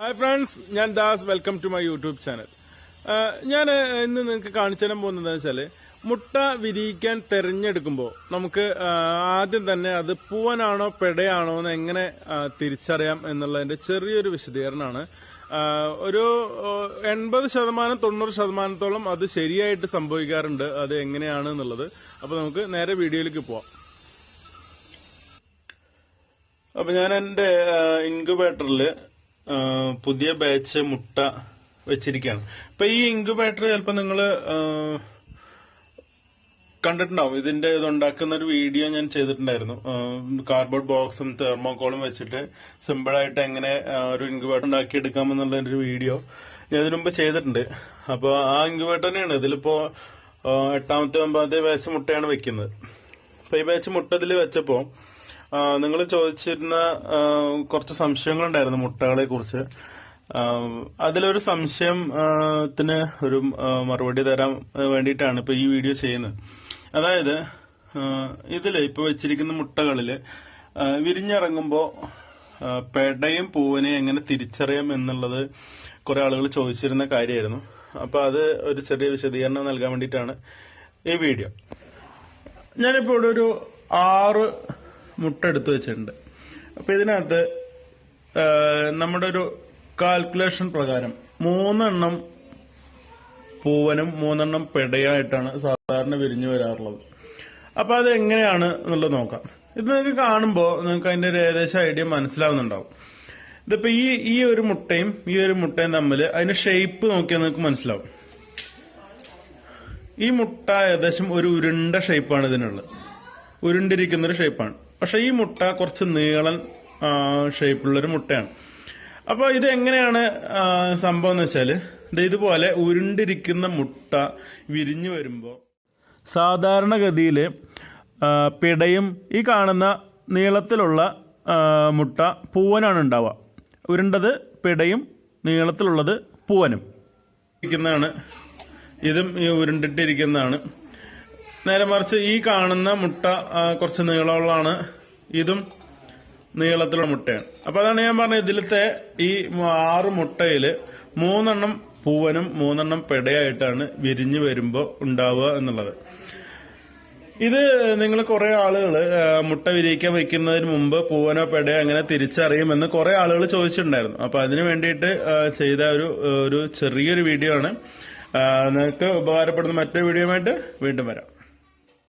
Hi friends ഞാൻ Das. Welcome to my YouTube channel ഞാൻ ഇന്ന് നിങ്ങൾക്ക് കാണിച്ചു തരാൻ പോകുന്നത് വെച്ചാൽ മുട്ട വിരിയിക്കാൻ തിരഞ്ഞെടുക്കുമ്പോൾ നമുക്ക് ആദ്യം തന്നെ അത് പൂവനാണോ പെടയാണോ എന്ന് എങ്ങനെ തിരിച്ചറിയാം എന്നുള്ളതിന്റെ ചെറിയൊരു വിശദീകരണമാണ്. ഒരു എൺപത് ശതമാനം തൊണ്ണൂറ് ശതമാനത്തോളം അത് ശരിയായിട്ട് സംഭവിക്കാറുണ്ട്. അത് എങ്ങനെയാണ് എന്നുള്ളത്. അപ്പോൾ നമുക്ക് നേരെ വീഡിയോയിലേക്ക് പോവാം. അപ്പൊ ഞാൻ എന്റെ ഇൻക്യുബേറ്ററിൽ പുതിയ ബാച്ച് മുട്ട വെച്ചിരിക്കുകയാണ്. അപ്പൊ ഈ ഇൻക്യുബേറ്റർ ചിലപ്പോൾ നിങ്ങൾ കണ്ടിട്ടുണ്ടാവും. ഇതിന്റെ ഇത് ഉണ്ടാക്കുന്ന ഒരു വീഡിയോ ഞാൻ ചെയ്തിട്ടുണ്ടായിരുന്നു. കാർഡ്ബോർഡ് ബോക്സും തെർമോക്കോളും വെച്ചിട്ട് സിമ്പിളായിട്ട് എങ്ങനെ ഒരു ഇൻക്യുബേറ്റർ ഉണ്ടാക്കി എടുക്കാമെന്നുള്ള ഒരു വീഡിയോ ഞാൻ ഇതിനു മുമ്പ് ചെയ്തിട്ടുണ്ട്. അപ്പോൾ ആ ഇൻക്യുബേറ്റർ തന്നെയാണ്. ഇതിലിപ്പോ എട്ടാമത്തെ ഒമ്പതാമത്തെ ബാച്ച് മുട്ടയാണ് വെക്കുന്നത്. അപ്പൊ ഈ ബാച്ച് മുട്ട ഇതിൽ വെച്ചപ്പോ നിങ്ങൾ ചോദിച്ചിരുന്ന കുറച്ച് സംശയങ്ങളുണ്ടായിരുന്നു മുട്ടകളെ കുറിച്ച് അതിലൊരു സംശയത്തിന് ഒരു മറുപടി തരാൻ വേണ്ടിയിട്ടാണ് ഇപ്പൊ ഈ വീഡിയോ ചെയ്യുന്നത്. അതായത് ഇതിൽ ഇപ്പൊ വെച്ചിരിക്കുന്ന മുട്ടകളിൽ വിരിഞ്ഞിറങ്ങുമ്പോ പെടയും പൂവിനെയും എങ്ങനെ തിരിച്ചറിയാം എന്നുള്ളത് കുറെ ആളുകൾ ചോദിച്ചിരുന്ന കാര്യമായിരുന്നു. അപ്പൊ അത് ഒരു ചെറിയ വിശദീകരണം നൽകാൻ വേണ്ടിയിട്ടാണ് ഈ വീഡിയോ. ഞാനിപ്പോ ഇവിടെ ഒരു ആറ് മുട്ട എടുത്തു വെച്ചിട്ടുണ്ട്. അപ്പൊ ഇതിനകത്ത് നമ്മുടെ ഒരു കാൽക്കുലേഷൻ പ്രകാരം മൂന്നെണ്ണം പൂവനും മൂന്നെണ്ണം പെടയായിട്ടാണ് സാധാരണ വിരിഞ്ഞു വരാറുള്ളത്. അപ്പൊ അത് എങ്ങനെയാണ് എന്നുള്ളത് നോക്കാം. ഇത് നിങ്ങൾക്ക് കാണുമ്പോൾ നിങ്ങൾക്ക് അതിന്റെ ഒരു ഏകദേശം ഐഡിയ മനസ്സിലാവുന്നുണ്ടാവും. ഇതിപ്പോ ഈ ഈ ഒരു മുട്ടയും ഈ ഒരു മുട്ടയും തമ്മിൽ അതിന്റെ ഷേപ്പ് നോക്കിയാൽ നിങ്ങൾക്ക് മനസ്സിലാവും. ഈ മുട്ട ഏകദേശം ഒരു ഉരുണ്ട ഷേപ്പാണ് ഇതിനുള്ളത്. ഉരുണ്ടിരിക്കുന്ന ഒരു ഷേപ്പാണ് പക്ഷെ ഈ മുട്ട കുറച്ച് നീളൻ ഒരു മുട്ടയാണ്. അപ്പൊ ഇത് എങ്ങനെയാണ് സംഭവം എന്ന് വെച്ചാൽ ഇതുപോലെ ഉരുണ്ടിരിക്കുന്ന മുട്ട വിരിഞ്ഞു വരുമ്പോൾ സാധാരണഗതിയിൽ പിടയും ഈ കാണുന്ന നീളത്തിലുള്ള മുട്ട പൂവനാണ് ഉണ്ടാവുക. ഉരുണ്ടത് പിടയും നീളത്തിലുള്ളത് പൂവനും. ഇരിക്കുന്നതാണ്. ഇതും ഈ ഉരുണ്ടിട്ടിരിക്കുന്നതാണ്. നേരെ മറിച്ച് ഈ കാണുന്ന മുട്ട കുറച്ച് നീളമുള്ളതാണ്. ഇതും നീളത്തിലുള്ള മുട്ടയാണ്. അപ്പൊ അതാണ് ഞാൻ പറഞ്ഞത് ഇതിലത്തെ ഈ ആറ് മുട്ടയിൽ മൂന്നെണ്ണം പൂവനും മൂന്നെണ്ണം പെടയായിട്ടാണ് വിരിഞ്ഞു വരുമ്പോൾ ഉണ്ടാവുക എന്നുള്ളത്. ഇത് നിങ്ങൾ കുറെ ആളുകൾ മുട്ട വിരിയിക്കാൻ വെക്കുന്നതിന് മുമ്പ് പൂവനോ പെടയോ അങ്ങനെ തിരിച്ചറിയുമെന്ന് കുറെ ആളുകൾ ചോദിച്ചിട്ടുണ്ടായിരുന്നു. അപ്പൊ അതിനു വേണ്ടിയിട്ട് ചെയ്ത ഒരു ഒരു ചെറിയൊരു വീഡിയോ ആണ്. നിങ്ങൾക്ക് ഉപകാരപ്പെടുന്ന മറ്റൊരു വീഡിയോയുമായിട്ട് വീണ്ടും വരാം.